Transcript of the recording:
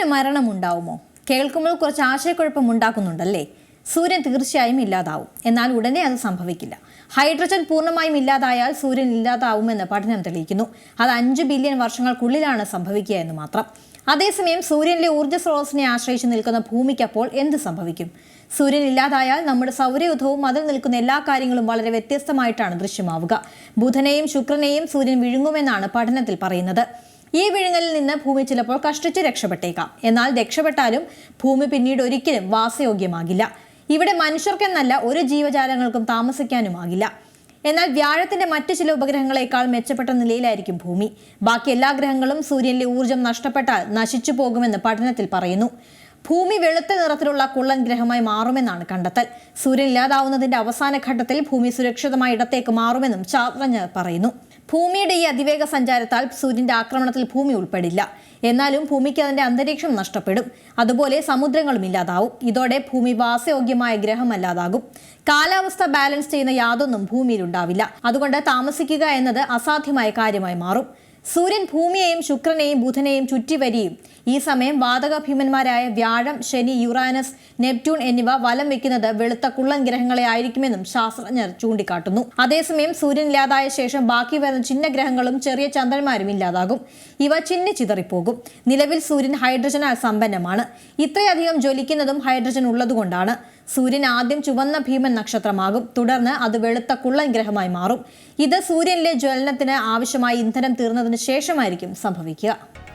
സൂര്യന് മരണമുണ്ടാവുമോ? കേൾക്കുമ്പോൾ കുറച്ച് ആശയക്കുഴപ്പം ഉണ്ടാക്കുന്നുണ്ടല്ലേ? സൂര്യൻ തീർച്ചയായും ഇല്ലാതാവും. എന്നാൽ ഉടനെ അത് സംഭവിക്കില്ല. ഹൈഡ്രജൻ പൂർണമായും ഇല്ലാതായാൽ സൂര്യൻ ഇല്ലാതാവുമെന്ന് പഠനം തെളിയിക്കുന്നു. അത് അഞ്ച് ബില്യൺ വർഷങ്ങൾക്കുള്ളിലാണ് സംഭവിക്കുക എന്ന് മാത്രം. അതേസമയം സൂര്യനിലെ ഊർജ സ്രോതസ്സിനെ ആശ്രയിച്ച് നിൽക്കുന്ന ഭൂമിക്ക് അപ്പോൾ എന്ത് സംഭവിക്കും? സൂര്യൻ ഇല്ലാതായാൽ നമ്മുടെ സൗരയുധവും അതിൽ നിൽക്കുന്ന എല്ലാ കാര്യങ്ങളും വളരെ വ്യത്യസ്തമായിട്ടാണ് ദൃശ്യമാവുക. ബുധനെയും ശുക്രനെയും സൂര്യൻ വിഴുങ്ങുമെന്നാണ് പഠനത്തിൽ പറയുന്നത്. ഈ വിഴുങ്ങലിൽ നിന്ന് ഭൂമി ചിലപ്പോൾ കഷ്ടിച്ച് രക്ഷപ്പെട്ടേക്കാം. എന്നാൽ രക്ഷപ്പെട്ടാലും ഭൂമി പിന്നീട് ഒരിക്കലും വാസയോഗ്യമാകില്ല. ഇവിടെ മനുഷ്യർക്കെന്നല്ല ഒരു ജീവജാലങ്ങൾക്കും താമസിക്കാനുമാകില്ല. എന്നാൽ വ്യാഴത്തിന്റെ മറ്റു ചില ഉപഗ്രഹങ്ങളെക്കാൾ മെച്ചപ്പെട്ട നിലയിലായിരിക്കും ഭൂമി. ബാക്കി എല്ലാ ഗ്രഹങ്ങളും സൂര്യനിലെ ഊർജം നഷ്ടപ്പെട്ടാൽ നശിച്ചു പോകുമെന്ന് പഠനത്തിൽ പറയുന്നു. ഭൂമി വെളുത്ത നിറത്തിലുള്ള കുള്ളൻ ഗ്രഹമായി മാറുമെന്നാണ് കണ്ടെത്തൽ. സൂര്യൻ ഇല്ലാതാവുന്നതിന്റെ അവസാന ഘട്ടത്തിൽ ഭൂമി സുരക്ഷിതമായ ഇടത്തേക്ക് മാറുമെന്നും ശാസ്ത്രജ്ഞർ പറയുന്നു. ഭൂമിയുടെ ഈ അതിവേഗ സഞ്ചാരത്താൽ സൂര്യന്റെ ആക്രമണത്തിൽ ഭൂമി ഉൾപ്പെടില്ല. എന്നാലും ഭൂമിക്ക് അതിന്റെ അന്തരീക്ഷം നഷ്ടപ്പെടും. അതുപോലെ സമുദ്രങ്ങളും ഇല്ലാതാവും. ഇതോടെ ഭൂമി വാസയോഗ്യമായ ഗ്രഹമല്ലാതാകും. കാലാവസ്ഥ ബാലൻസ് ചെയ്യുന്ന യാതൊന്നും ഭൂമിയിൽ ഉണ്ടാവില്ല. അതുകൊണ്ട് താമസിക്കുക എന്നത് അസാധ്യമായ കാര്യമായി മാറും. സൂര്യൻ ഭൂമിയെയും ശുക്രനെയും ബുധനെയും ചുറ്റി വരികയും ഈ സമയം വാതക ഭീമന്മാരായ വ്യാഴം ശനി യുറാനസ് നെപ്റ്റ്യൂൺ എന്നിവ വലം വെക്കുന്നത് വെളുത്ത കുള്ളൻ ഗ്രഹങ്ങളെ ആയിരിക്കുമെന്നും ശാസ്ത്രജ്ഞർ ചൂണ്ടിക്കാട്ടുന്നു. അതേസമയം സൂര്യൻ ഇല്ലാതായ ശേഷം ബാക്കി വരുന്ന ചിഹ്ന ഗ്രഹങ്ങളും ചെറിയ ചന്ദ്രന്മാരും ഇല്ലാതാകും. ഇവ ചിഹ്ന ചിതറിപ്പോകും. നിലവിൽ സൂര്യൻ ഹൈഡ്രജനാൽ സമ്പന്നമാണ്. ഇത്രയധികം ജ്വലിക്കുന്നതും ഹൈഡ്രജൻ ഉള്ളതുകൊണ്ടാണ്. സൂര്യൻ ആദ്യം ചുവന്ന ഭീമൻ നക്ഷത്രമാകും. തുടർന്ന് അത് വെളുത്ത കുള്ളൻ ഗ്രഹമായി മാറും. ഇത് സൂര്യനിലെ ജ്വലനത്തിന് ആവശ്യമായ ഇന്ധനം തീർന്നതിന് ശേഷമായിരിക്കും സംഭവിക്കുക.